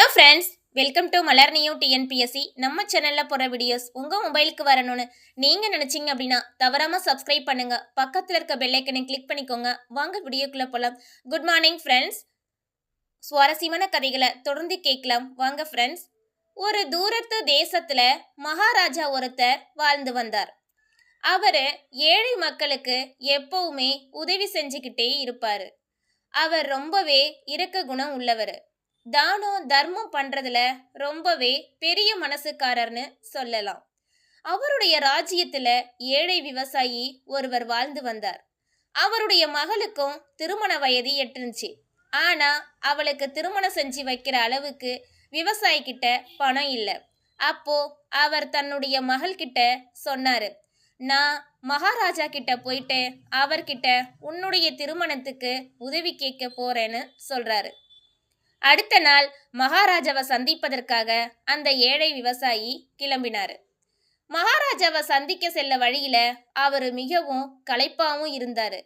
Hello friends welcome to Malar new TNPSC நம்ம சேனலில் போகிற வீடியோஸ் உங்கள் மொபைலுக்கு வரணும்னு நீங்கள் நினச்சிங்க அப்படின்னா தவறாம சப்ஸ்கிரைப் பண்ணுங்க. பக்கத்தில் இருக்க பெல்லைக்கனை கிளிக் பண்ணிக்கோங்க. வாங்க வீடியோக்குள்ளே போகலாம் குட் மார்னிங் ஃப்ரெண்ட்ஸ் சுவாரஸ்யமான கதைகளை தொடர்ந்து கேட்கலாம். வாங்க ஃப்ரெண்ட்ஸ் ஒரு தூரத்து தேசத்தில் மகாராஜா ஒருத்தர் வாழ்ந்து வந்தார். அவர் ஏழை மக்களுக்கு எப்பவுமே உதவி செஞ்சுக்கிட்டே இருப்பார். அவர் ரொம்பவே இரக்க குணம் உள்ளவர். தானம் தர்மம் பண்றதுல ரொம்பவே பெரிய மனசுக்காரர்னு சொல்லலாம். அவருடைய ராஜ்யத்துல ஏழை விவசாயி ஒருவர் வாழ்ந்து வந்தார். அவருடைய மகளுக்கும் திருமண வயது எட்டுருந்துச்சு. ஆனா அவளுக்கு திருமணம் செஞ்சு வைக்கிற அளவுக்கு விவசாயி கிட்ட பணம் இல்லை. அப்போ அவர் தன்னுடைய மகள்கிட்ட சொன்னாரு நான் மகாராஜா கிட்ட போயிட்டு அவர்கிட்ட உன்னுடைய திருமணத்துக்கு உதவி கேட்க போறேன்னு சொல்றாரு. அடுத்த நாள் மகாராஜாவை சந்திப்பதற்காக அந்த ஏழை விவசாயி கிளம்பினார். மகாராஜாவை சந்திக்க செல்ல வழியில அவர் மிகவும் களைப்பாவும் இருந்தார்.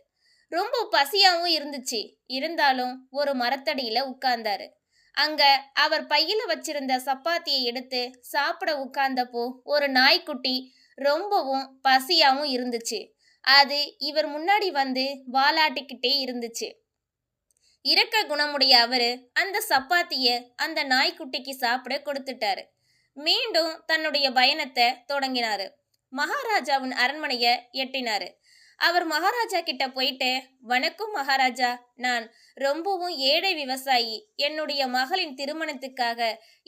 ரொம்ப பசியாவும் இருந்துச்சு. இருந்தாலும் ஒரு மரத்தடியில உட்கார்ந்தாரு. அங்க அவர் பையில வச்சிருந்த சப்பாத்தியை எடுத்து சாப்பிட உட்கார்ந்தப்போ ஒரு நாய்க்குட்டி ரொம்பவும் பசியாவும் இருந்துச்சு. அது இவர் முன்னாடி வந்து வாலாட்டிக்கிட்டே இருந்துச்சு. இரக்க குணமுடைய அவரு அந்த சப்பாத்திய அந்த நாய்க்குட்டிக்கு சாப்பிட கொடுத்துட்டாரு. மீண்டும் தன்னுடைய பயணத்தை தொடங்கினாரு. மகாராஜாவின் அரண்மனைய எட்டினாரு. அவர் மகாராஜா கிட்ட போயிட்டு வணக்கம் மகாராஜா நான் ரொம்பவும் ஏழை விவசாயி. என்னுடைய மகளின் திருமணத்துக்காக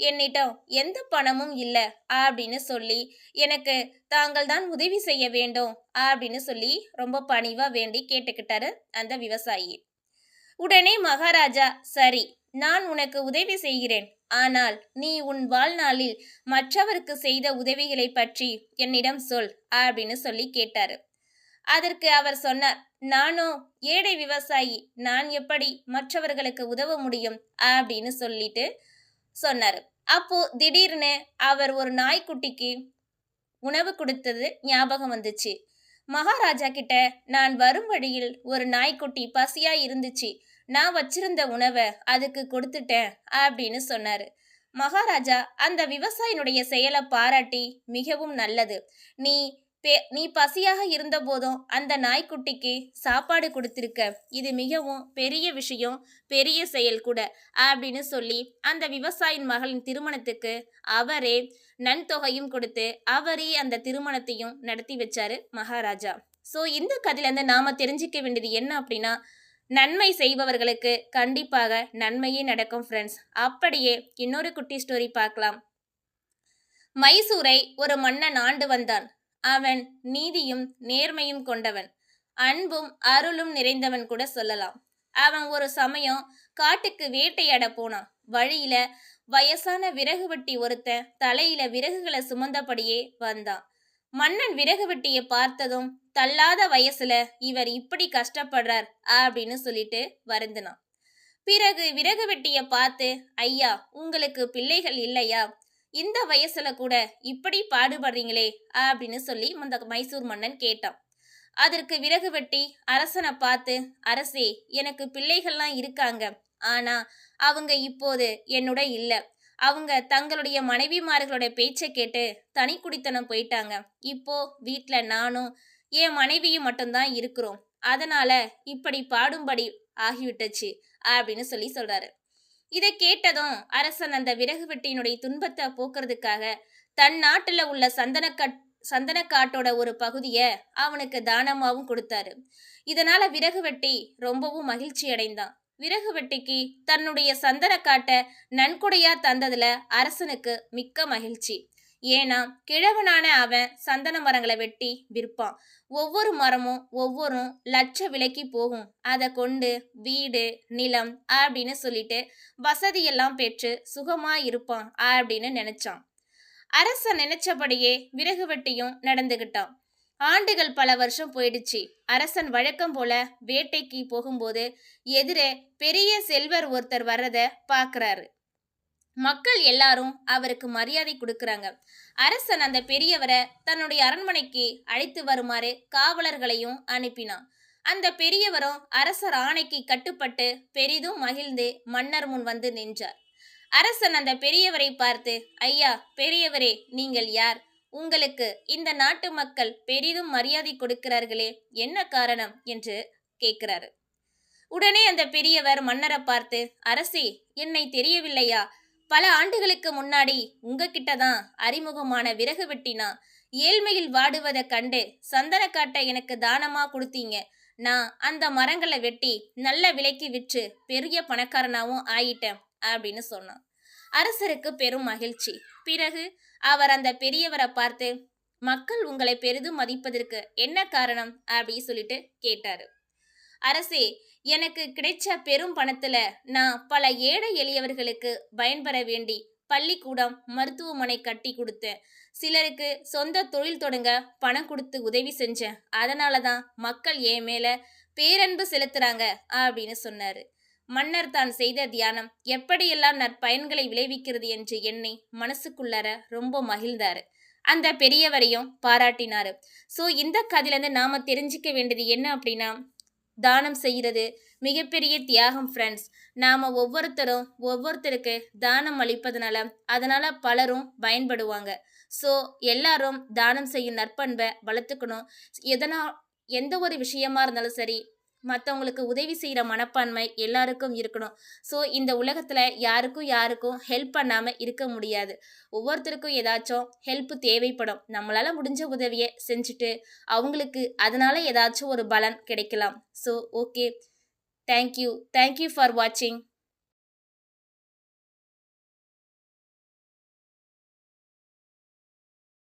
என்னிடம் எந்த பணமும் இல்லை அப்படின்னு சொல்லி எனக்கு தாங்கள் தான் உதவி செய்ய வேண்டும் அப்படின்னு சொல்லி ரொம்ப பணிவா வேண்டி கேட்டுக்கிட்டாரு அந்த விவசாயி. உடனே மகாராஜா சரி நான் உனக்கு உதவி செய்கிறேன். ஆனால் நீ உன் வாழ்நாளில் மற்றவருக்கு செய்த உதவிகளை பற்றி என்னிடம் சொல் அப்படின்னு சொல்லி கேட்டாரு. அதற்கு அவர் சொன்னார் நானும் ஏழை விவசாயி நான் எப்படி மற்றவர்களுக்கு உதவ முடியும்? அப்படின்னு சொல்லிட்டு சொன்னார். அப்போ திடீர்னு அவர் ஒரு நாய்க்குட்டிக்கு உணவு கொடுத்தது ஞாபகம் வந்துச்சு. மகாராஜா கிட்ட நான் வரும் வழியில் ஒரு நாய்க்குட்டி பசியா இருந்துச்சு. நான் வச்சிருந்த உணவை அதுக்கு கொடுத்துட்டேன் அப்படின்னு சொன்னாரு. மகாராஜா அந்த விவசாயினுடைய செயலை பாராட்டி மிகவும் நல்லது. நீ நீ பசியாக இருந்த போதும் அந்த நாய்க்குட்டிக்கு சாப்பாடு கொடுத்துருக்க. இது மிகவும் பெரிய விஷயம் பெரிய செயல் கூட அப்படின்னு சொல்லி அந்த விவசாயின் மகளின் திருமணத்துக்கு அவரே நன்தொகையும் கொடுத்து அவரே அந்த திருமணத்தையும் நடத்தி வச்சாரு மகாராஜா. ஸோ இந்த கதையிலேருந்து நாம் தெரிஞ்சிக்க வேண்டியது என்ன அப்படின்னா நன்மை செய்பவர்களுக்கு கண்டிப்பாக நன்மையே நடக்கும் ஃப்ரெண்ட்ஸ் அப்படியே இன்னொரு குட்டி ஸ்டோரி பார்க்கலாம். மைசூரை ஒரு மன்னன் ஆண்டு வந்தான். அவன் நீதியும் நேர்மையும் கொண்டவன். அன்பும் அருளும் நிறைந்தவன் கூட சொல்லலாம். அவன் ஒரு சமயம் காட்டுக்கு வேட்டையாட போனான். வழியில வயசான விறகு வெட்டி ஒருத்தன் தலையில விறகுகளை சுமந்தபடியே வந்தான். மன்னன் விறகு வெட்டியை பார்த்ததும் தள்ளாத வயசுல இவர் இப்படி கஷ்டப்படுறார் அப்படின்னு சொல்லிட்டு வருந்தினான். பிறகு விறகு வெட்டிய பார்த்து ஐயா உங்களுக்கு பிள்ளைகள் இல்லையா? இந்த வயசுல கூட இப்படி பாடுபடுறீங்களே அப்படின்னு சொல்லி அந்த மைசூர் மன்னன் கேட்டான். அதற்கு விறகு வெட்டி அரசனை பார்த்து அரசே எனக்கு பிள்ளைகள்லாம் இருக்காங்க. ஆனா அவங்க இப்போது என்னோட இல்ல. அவங்க தங்களுடைய மனைவிமார்களோட பேச்சை கேட்டு தனி குடித்தனம் போயிட்டாங்க. இப்போ வீட்டில் நானும் என் மனைவியும் மட்டும்தான் இருக்கிறோம். அதனால இப்படி பாடும்படி ஆகிவிட்டுச்சு அப்படின்னு சொல்லி சொல்றாரு. இதை கேட்டதும் அரசன் அந்த விறகு வெட்டியினுடைய துன்பத்தை போக்குறதுக்காக தன் நாட்டுல உள்ள சந்தனக்கட் சந்தனக்காட்டோட ஒரு பகுதியை அவனுக்கு தானமாவும் கொடுத்தாரு. இதனால விறகு வெட்டி ரொம்பவும் மகிழ்ச்சி அடைந்தான். விறகு வெட்டிக்கு தன்னுடைய சந்தனக்காட்டை நன்கொடையா தந்ததுல அரசனுக்கு மிக்க மகிழ்ச்சி. ஏன்னா கிழவனான அவன் சந்தன மரங்களை வெட்டி விற்பான். ஒவ்வொரு மரமும் ஒவ்வொரு லட்ச விலைக்கு போகும். அதை கொண்டு வீடு நிலம் அப்படின்னு சொல்லிட்டு வசதியெல்லாம் பெற்று சுகமா இருப்பான் அப்படின்னு நினைச்சான். அரசன் நினைச்சபடியே விறகு வெட்டியும் நடந்துகிட்டான். ஆண்டுகள் பல வருஷம் போயிடுச்சு. அரசன் வழக்கம் போல வேட்டைக்கு போகும்போது எதிரே பெரிய செல்வர் ஒருத்தர் வர்றத பாக்குறாரு மக்கள் எல்லாரும் அவருக்கு மரியாதை கொடுக்கறாங்க. அரசன் அந்த பெரியவரை தன்னுடைய அரண்மனைக்கு அழைத்து வருமாறு காவலர்களையும் அனுப்பினான். அந்த பெரியவரும் அரசர் ஆணைக்கு கட்டுப்பட்டு பெரிதும் மகிழ்ந்து மன்னர் முன் வந்து நின்றார். அரசன் அந்த பெரியவரை பார்த்து ஐயா பெரியவரே நீங்கள் யார்? உங்களுக்கு இந்த நாட்டு மக்கள் பெரிதும் மரியாதை கொடுக்கிறார்களே என்ன காரணம்? என்று கேட்கிறாரு. உடனே அந்த பெரியவர் மன்னரை பார்த்து அரசே என்னை தெரியவில்லையா? பல ஆண்டுகளுக்கு முன்னாடி உங்ககிட்ட தான் அறிமுகமான விறகு வெட்டினா ஏழ்மையில் வாடுவதை கண்டு சந்தனக்காட்டை எனக்கு தானமா கொடுத்தீங்க? நான் அந்த மரங்களை வெட்டி நல்ல விலைக்கு விற்று பெரிய பணக்காரனாகவும் ஆயிட்டேன் அப்படின்னு சொன்னான். அரசருக்கு பெரும் மகிழ்ச்சி. பிறகு அவர் அந்த பெரியவரை பார்த்து மக்கள் உங்களை பெரிதும் மதிப்பதற்கு என்ன காரணம்? அப்படின்னு சொல்லிட்டு கேட்டாரு. அரசே எனக்கு கிடைச்ச பெரும் பணத்துல நான் பல ஏழை எளியவர்களுக்கு பயன்பெற வேண்டி பள்ளிக்கூடம் மருத்துவமனை கட்டி கொடுத்தேன் சிலருக்கு சொந்த தொழில் தொடங்க பணம் கொடுத்து உதவி செஞ்சேன். அதனால தான் மக்கள் என் மேல பேரன்பு செலுத்துறாங்க அப்படின்னு சொன்னாரு. மன்னர் தான் செய்த தியானம் எப்படியெல்லாம் நற்பயன்களை விளைவிக்கிறது என்று எண்ணி மனசுக்குள்ளார ரொம்ப மகிழ்ந்தாரு. அந்த பெரியவரையும் பாராட்டினாரு. ஸோ இந்த கதையிலேருந்து நாம தெரிஞ்சுக்க வேண்டியது என்ன அப்படின்னா தானம் செய்கிறது. மிகப்பெரிய தியாகம் ஃப்ரெண்ட்ஸ் நாம் ஒவ்வொருத்தரும் ஒவ்வொருத்தருக்கு தானம் அளிப்பதனால அதனால் பலரும் பயன்படுவாங்க. ஸோ எல்லாரும் தானம் செய்யும் நற்பண்பை வளர்த்துக்கணும். எதனால் எந்த ஒரு விஷயமா இருந்தாலும் சரி மற்றவங்களுக்கு உதவி செய்கிற மனப்பான்மை எல்லாருக்கும் இருக்கணும். ஸோ இந்த உலகத்தில் யாருக்கும் யாருக்கும் ஹெல்ப் பண்ணாமல் இருக்க முடியாது. ஒவ்வொருத்தருக்கும் ஏதாச்சும் ஹெல்ப் தேவைப்படும். நம்மளால் முடிஞ்ச உதவியை செஞ்சுட்டு அவங்களுக்கு அதனால் ஏதாச்சும் ஒரு பலன் கிடைக்கலாம். So okay thank you thank you for வாட்சிங்